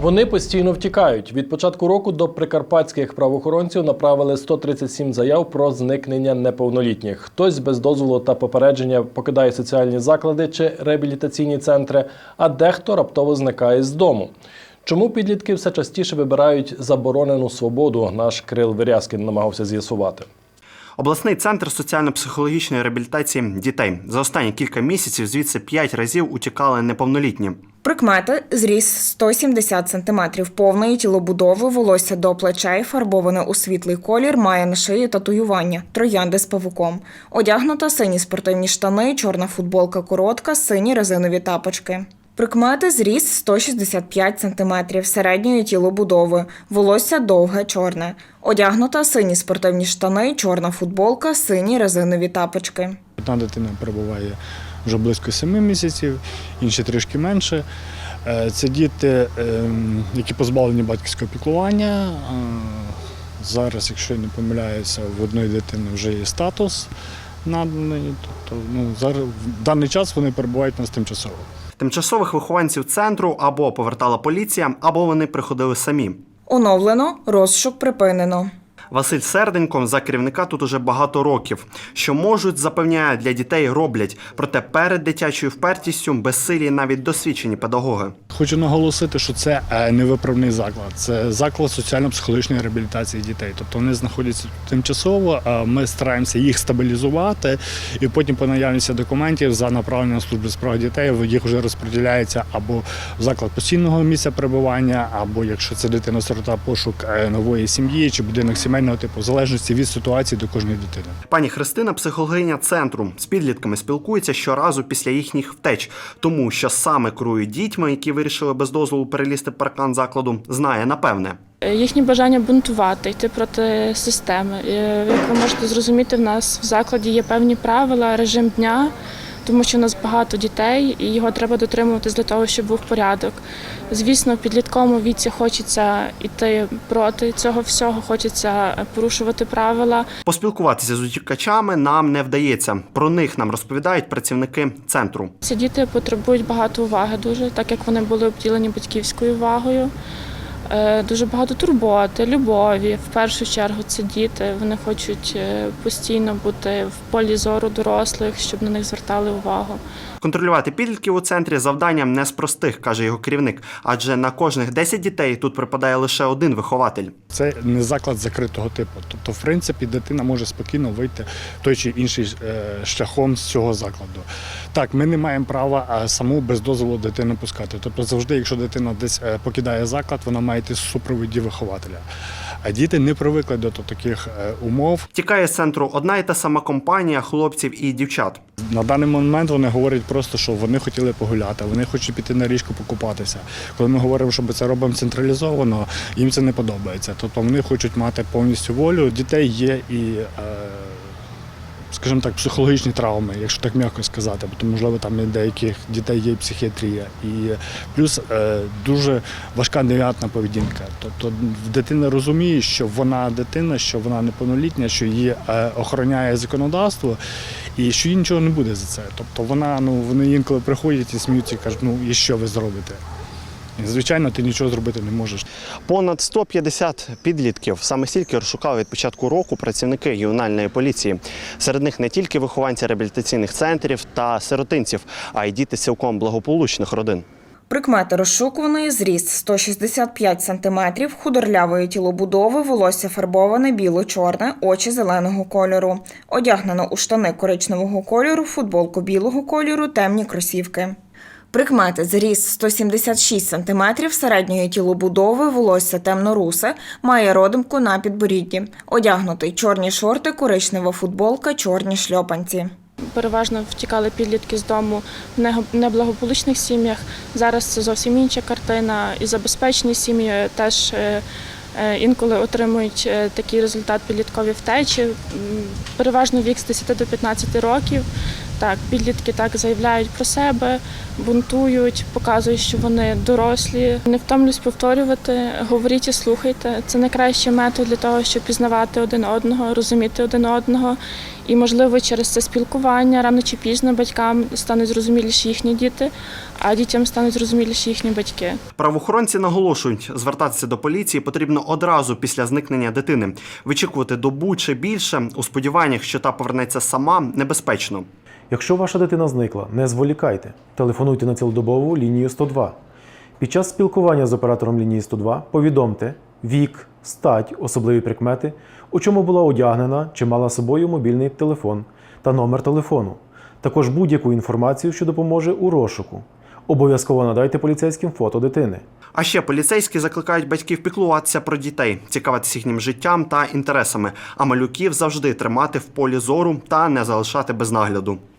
Вони постійно втікають. Від початку року до прикарпатських правоохоронців направили 137 заяв про зникнення неповнолітніх. Хтось без дозволу та попередження покидає соціальні заклади чи реабілітаційні центри, а дехто раптово зникає з дому. Чому підлітки все частіше вибирають заборонену свободу? Наш Кирил Вирязкін намагався з'ясувати. Обласний центр соціально-психологічної реабілітації дітей за останні кілька місяців звідси п'ять разів утікали неповнолітні. Прикмети зріс 170 см, повної тілобудови, волосся до плечей, фарбоване у світлий колір, має на шиї татуювання, троянди з павуком. Одягнута сині спортивні штани, чорна футболка коротка, сині резинові тапочки. Прикмети зріс 165 см, середньої тілобудови, волосся довге, чорне. Одягнута сині спортивні штани, чорна футболка, сині резинові тапочки. Одна дитина перебуває вже близько 7 місяців, інші трішки менше. Е, Це діти, ем, які позбавлені батьківського піклування. Е, Зараз, якщо я не помиляюся, в одної дитини вже є статус наданий. Тобто, ну, зараз в даний час вони перебувають у нас тимчасово. Тимчасових вихованців центру або повертала поліція, або вони приходили самі. Оновлено, розшук припинено. Василь Серденько за керівника тут уже багато років. Що можуть, запевняє, для дітей роблять. Проте перед дитячою впертістю безсилі навіть досвідчені педагоги. Хочу наголосити, що це е, не виправний заклад, це заклад соціально-психологічної реабілітації дітей. Тобто вони знаходяться тимчасово. Ми стараємося їх стабілізувати, і потім по наявності документів за направленням служби справ дітей їх вже розподіляється або в заклад постійного місця перебування, або якщо це дитина сирота пошук е, нової сім'ї чи будинок сімейного типу, в залежності від ситуації до кожної дитини. Пані Христина, психологиня центру, з підлітками спілкується щоразу після їхніх втеч, тому що саме керують дітьми, які вирішили без дозволу перелізти паркан закладу, знає напевне. Їхнє бажання бунтувати, йти проти системи. Е, Як ви можете зрозуміти, в нас в закладі є певні правила, режим дня, тому що у нас багато дітей, і його треба дотримуватись для того, щоб був порядок. Звісно, в підлітковому віці хочеться йти проти цього всього, хочеться порушувати правила. Поспілкуватися з утікачами нам не вдається. Про них нам розповідають працівники центру. Ці діти потребують багато уваги, дуже так як вони були обділені батьківською увагою. Е, Дуже багато турботи, любові. В першу чергу це діти. Вони хочуть е, постійно бути в полі зору дорослих, щоб на них звертали увагу. Контролювати підлітків у центрі завданням не з простих, каже його керівник. Адже на кожних 10 дітей тут припадає лише один вихователь. Це не заклад закритого типу. Тобто, в принципі, дитина може спокійно вийти той чи інший е, шляхом з цього закладу. Так, ми не маємо права саму без дозволу дитину пускати. Тобто, завжди, якщо дитина десь покидає заклад, вона має в супроводі вихователя. А діти не привикли до таких е, умов. Тікає з центру одна і та сама компанія хлопців і дівчат. На даний момент вони говорять просто, що вони хотіли погуляти, вони хочуть піти на річку покупатися. Коли ми говоримо, що ми це робимо централізовано, їм це не подобається. Тобто вони хочуть мати повністю волю. Дітей є і, е, скажімо так, психологічні травми, якщо так м'яко сказати, бо то, можливо там і деяких дітей є психіатрія. І плюс е, дуже важка девіантна поведінка. Тобто дитина розуміє, що вона дитина, що вона неповнолітня, що її е, охороняє законодавство і що їй нічого не буде за це. Тобто вона, ну вони інколи приходять і сміються кажуть, ну і що ви зробите? Звичайно, ти нічого зробити не можеш. Понад 150 підлітків саме стільки розшукали від початку року працівники ювенальної поліції. Серед них не тільки вихованці реабілітаційних центрів та сиротинців, а й діти цілком благополучних родин. Прикмети розшукуваної зріст 165 см, худорлявої тілобудови, волосся фарбоване біло-чорне, очі зеленого кольору. Одягнено у штани коричневого кольору, футболку білого кольору, темні кросівки. Прикмети зріст 176 см, середньої тілобудови, волосся темно-русе, має родимку на підборідді. Одягнутий чорні шорти, коричнева футболка, чорні шльопанці. Переважно втікали підлітки з дому в неблагополучних сім'ях. Зараз це зовсім інша картина. І забезпечені сім'ї теж е, е, інколи отримують е, такий результат підліткові втечі. Переважно вік з 10 до 15 років. Так, підлітки так заявляють про себе, бунтують, показують, що вони дорослі. Не втомлюсь повторювати, говоріть і слухайте. Це найкращий метод для того, щоб пізнавати один одного, розуміти один одного. І, можливо, через це спілкування рано чи пізно батькам стануть зрозуміліші їхні діти, а дітям стануть зрозуміліші їхні батьки. Правоохоронці наголошують, звертатися до поліції потрібно одразу після зникнення дитини. Вичікувати добу чи більше у сподіваннях, що та повернеться сама, небезпечно. Якщо ваша дитина зникла, не зволікайте. Телефонуйте на цілодобову лінію 102. Під час спілкування з оператором лінії 102 повідомте вік, стать, особливі прикмети, у чому була одягнена чи мала собою мобільний телефон та номер телефону. Також будь-яку інформацію, що допоможе у розшуку. Обов'язково надайте поліцейським фото дитини. А ще поліцейські закликають батьків піклуватися про дітей, цікавитися їхнім життям та інтересами, а малюків завжди тримати в полі зору та не залишати без нагляду.